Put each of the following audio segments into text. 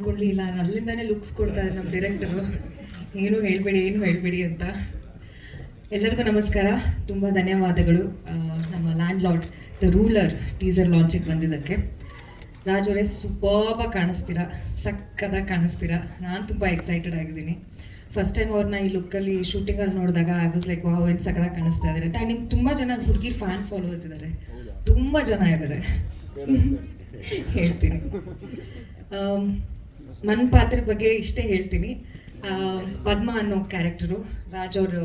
ಕೊಡ್ಲಿ ಇಲ್ಲ ಅಲ್ಲಿಂದಾನೇ ಲುಕ್ಸ್ ಕೊಡ್ತಾ ಇದ್ದಾರೆ ನಮ್ಮ ಡೈರೆಕ್ಟರು ಏನು ಹೇಳ್ಬೇಡಿ ಏನು ಹೇಳ್ಬೇಡಿ ಅಂತ. ಎಲ್ಲರಿಗೂ ನಮಸ್ಕಾರ. ತುಂಬ ಧನ್ಯವಾದಗಳು. ನಮ್ಮ landlord the ruler teaser ಲಾಂಚಿಗೆ ಬಂದಿದ್ದಕ್ಕೆ. ರಾಜವರೇ ಸೂಪರ್ಬ ಕಾಣಿಸ್ತೀರಾ? ಸಕ್ಕದಾಗಿ ಕಾಣಿಸ್ತೀರಾ? ನಾನು ತುಂಬ ಎಕ್ಸೈಟೆಡ್ ಆಗಿದ್ದೀನಿ. ಫಸ್ಟ್ ಟೈಮ್ ಅವ್ರನ್ನ ಈ ಲುಕ್ಕಲ್ಲಿ ಶೂಟಿಂಗಲ್ಲಿ ನೋಡಿದಾಗ ಐ ವಾಸ್ ಲೈಕ್ ವಾವ್ ಏನು ಸಕ್ಕದಾಗಿ ಕಾಣಿಸ್ತಾ ಇದ್ದಾರೆ ಅಂತ. ನಿಮ್ಗೆ ತುಂಬ ಜನ ಹುಡುಗಿರ್ ಫ್ಯಾನ್ ಫಾಲೋವರ್ಸ್ ಇದ್ದಾರೆ ತುಂಬ ಜನ ಇದ್ದಾರೆ ಹೇಳ್ತೀನಿ. ನನ್ನ ಪಾತ್ರ ಬಗ್ಗೆ ಇಷ್ಟೇ ಹೇಳ್ತೀನಿ. ಪದ್ಮ ಅನ್ನೋ ಕ್ಯಾರೆಕ್ಟರು ರಾಜ್ ಅವರು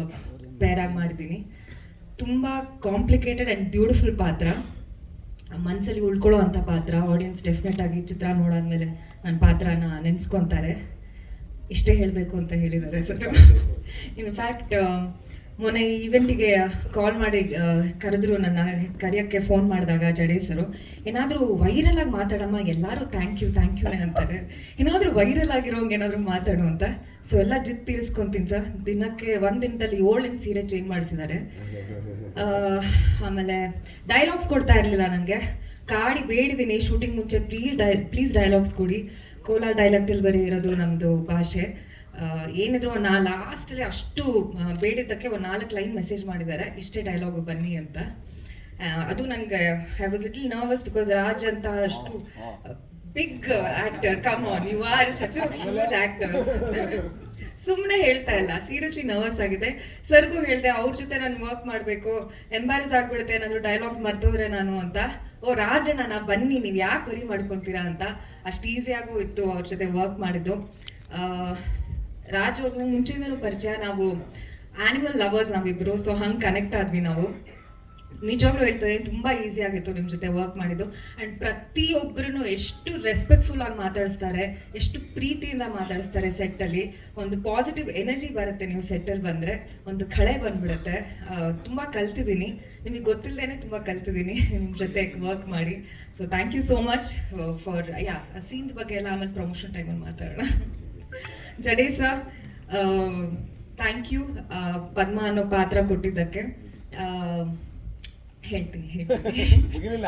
ಪೇರಾಗಿ ಮಾಡಿದ್ದೀನಿ. ತುಂಬ ಕಾಂಪ್ಲಿಕೇಟೆಡ್ ಆ್ಯಂಡ್ ಬ್ಯೂಟಿಫುಲ್ ಪಾತ್ರ. ಮನಸ್ಸಲ್ಲಿ ಉಳ್ಕೊಳ್ಳೋ ಅಂಥ ಪಾತ್ರ ಆಡಿಯನ್ಸ್ ಡೆಫಿನೆಟ್ ಆಗಿ ಚಿತ್ರ ನೋಡಾದ್ಮೇಲೆ ನನ್ನ ಪಾತ್ರನ ನೆನೆಸ್ಕೊತಾರೆ. ಇಷ್ಟೇ ಹೇಳಬೇಕು ಅಂತ ಹೇಳಿದ್ದಾರೆ ಸರ್. ಇನ್ಫ್ಯಾಕ್ಟ್ ಮೊನ್ನೆ ಈವೆಂಟಿಗೆ ಕಾಲ್ ಮಾಡಿ ಕರೆದ್ರು ನನ್ನ ಕರೆಯೋಕ್ಕೆ ಫೋನ್ ಮಾಡಿದಾಗ ಜಡೇಸರು ಏನಾದರೂ ವೈರಲ್ ಆಗಿ ಮಾತಾಡಮ್ಮ, ಎಲ್ಲರೂ ಥ್ಯಾಂಕ್ ಯು ಥ್ಯಾಂಕ್ ಯು ಅಂತಾರೆ. ಏನಾದರೂ ವೈರಲ್ ಆಗಿರೋಂಗೆ ಏನಾದರೂ ಮಾತಾಡು ಅಂತ. ಸೊ ಎಲ್ಲ ಜಿತ್ ತೀರಿಸ್ಕೊಂತೀನಿ ಸರ್. ದಿನಕ್ಕೆ ಒಂದು ದಿನದಲ್ಲಿ ಏಳೆಂಟು ಸೀರೆ ಚೇಂಜ್ ಮಾಡಿಸಿದ್ದಾರೆ. ಆಮೇಲೆ ಡೈಲಾಗ್ಸ್ ಕೊಡ್ತಾ ಇರಲಿಲ್ಲ ನನಗೆ ಕಾಡಿ ಬೇಡಿದ್ದೀನಿ ಶೂಟಿಂಗ್ ಮುಂಚೆ ಪ್ಲೀಸ್ ಪ್ಲೀಸ್ ಡೈಲಾಗ್ಸ್ ಕೊಡಿ. ಕೋಲಾರ ಡೈಲಾಗ್ಟಲ್ಲಿ ಬರೀ ಇರೋದು ನಮ್ಮದು ಭಾಷೆ. ಏನಿದ್ರು ಒಂದು ಲಾಸ್ಟಲ್ಲಿ ಅಷ್ಟು ಬೇಡಿದ್ದಕ್ಕೆ ಒಂದು ನಾಲ್ಕು ಲೈನ್ ಮೆಸೇಜ್ ಮಾಡಿದ್ದಾರೆ. ಇಷ್ಟೇ ಡೈಲಾಗ್ ಬನ್ನಿ ಅಂತ. ಅದು ನನಗೆ I was little nervous because Raj ಅಂತ ಅಷ್ಟು big actor come on you are such huge actor ಸುಮ್ಮನೆ ಹೇಳ್ತಾ ಇಲ್ಲ. ಸೀರಿಯಸ್ಲಿ ನರ್ವಸ್ ಆಗಿದೆ. ಸರ್ಗೂ ಹೇಳ್ದೆ ಅವ್ರ ಜೊತೆ ನಾನು ವರ್ಕ್ ಮಾಡಬೇಕು ಎಂಬಾರಸ್ ಆಗ್ಬಿಡುತ್ತೆ ಏನಾದರೂ ಡೈಲಾಗ್ಸ್ ಮರ್ತೋದ್ರೆ ನಾನು ಅಂತ. ಓ ರಾಜಣ್ಣ ಬನ್ನಿ ನೀವು ಯಾಕೆ ವರಿ ಮಾಡ್ಕೊತೀರಾ ಅಂತ. ಅಷ್ಟು ಈಸಿಯಾಗೂ ಇತ್ತು ಅವ್ರ ಜೊತೆ ವರ್ಕ್ ಮಾಡಿದ್ದು. ರಾಜ್ ನಂಗೆ ಮುಂಚೆಯಿಂದನೂ ಪರಿಚಯ. ನಾವು ಆನಿಮಲ್ ಲವರ್ಸ್ ನಾವಿಬ್ರು ಸೊ ಹಂಗೆ ಕನೆಕ್ಟ್ ಆದ್ವಿ ನಾವು. ನಿಜವಾಗ್ಲೂ ಹೇಳ್ತದೆ ತುಂಬಾ ಈಸಿ ಆಗಿತ್ತು ನಿಮ್ಮ ಜೊತೆ ವರ್ಕ್ ಮಾಡಿದ್ದು. ಅಂಡ್ ಪ್ರತಿಯೊಬ್ಬರೂ ಎಷ್ಟು ರೆಸ್ಪೆಕ್ಟ್ಫುಲ್ ಆಗಿ ಮಾತಾಡಿಸ್ತಾರೆ, ಎಷ್ಟು ಪ್ರೀತಿಯಿಂದ ಮಾತಾಡಿಸ್ತಾರೆ ಸೆಟ್ಟಲ್ಲಿ ಒಂದು ಪಾಸಿಟಿವ್ ಎನರ್ಜಿ ಬರುತ್ತೆ ನೀವು ಸೆಟ್ಟಲ್ಲಿ ಬಂದ್ರೆ, ಒಂದು ಕಳೆ ಬಂದ್ಬಿಡುತ್ತೆ. ತುಂಬ ತುಂಬಾ ಕಲ್ತಿದ್ದೀನಿ. ನಿಮಗೆ ಗೊತ್ತಿಲ್ಲದೇನೆ ತುಂಬಾ ಕಲ್ತಿದ್ದೀನಿ ನಿಮ್ಮ ಜೊತೆ ವರ್ಕ್ ಮಾಡಿ. So thank you so much for yeah scenes ಬಗ್ಗೆ ಎಲ್ಲ ಆಮೇಲೆ ಪ್ರಮೋಷನ್ ಟೈಮಲ್ಲಿ ಮಾತಾಡೋಣ. ಜಡೇ ಸರ್ ಥ್ಯಾಂಕ್ ಯು ಪದ್ಮ ಅನ್ನೋ ಪಾತ್ರ ಕೊಟ್ಟಿದ್ದಕ್ಕೆ. ಹೇಳ್ತೀನಿ ಹೇಳ್ತೀನಿ.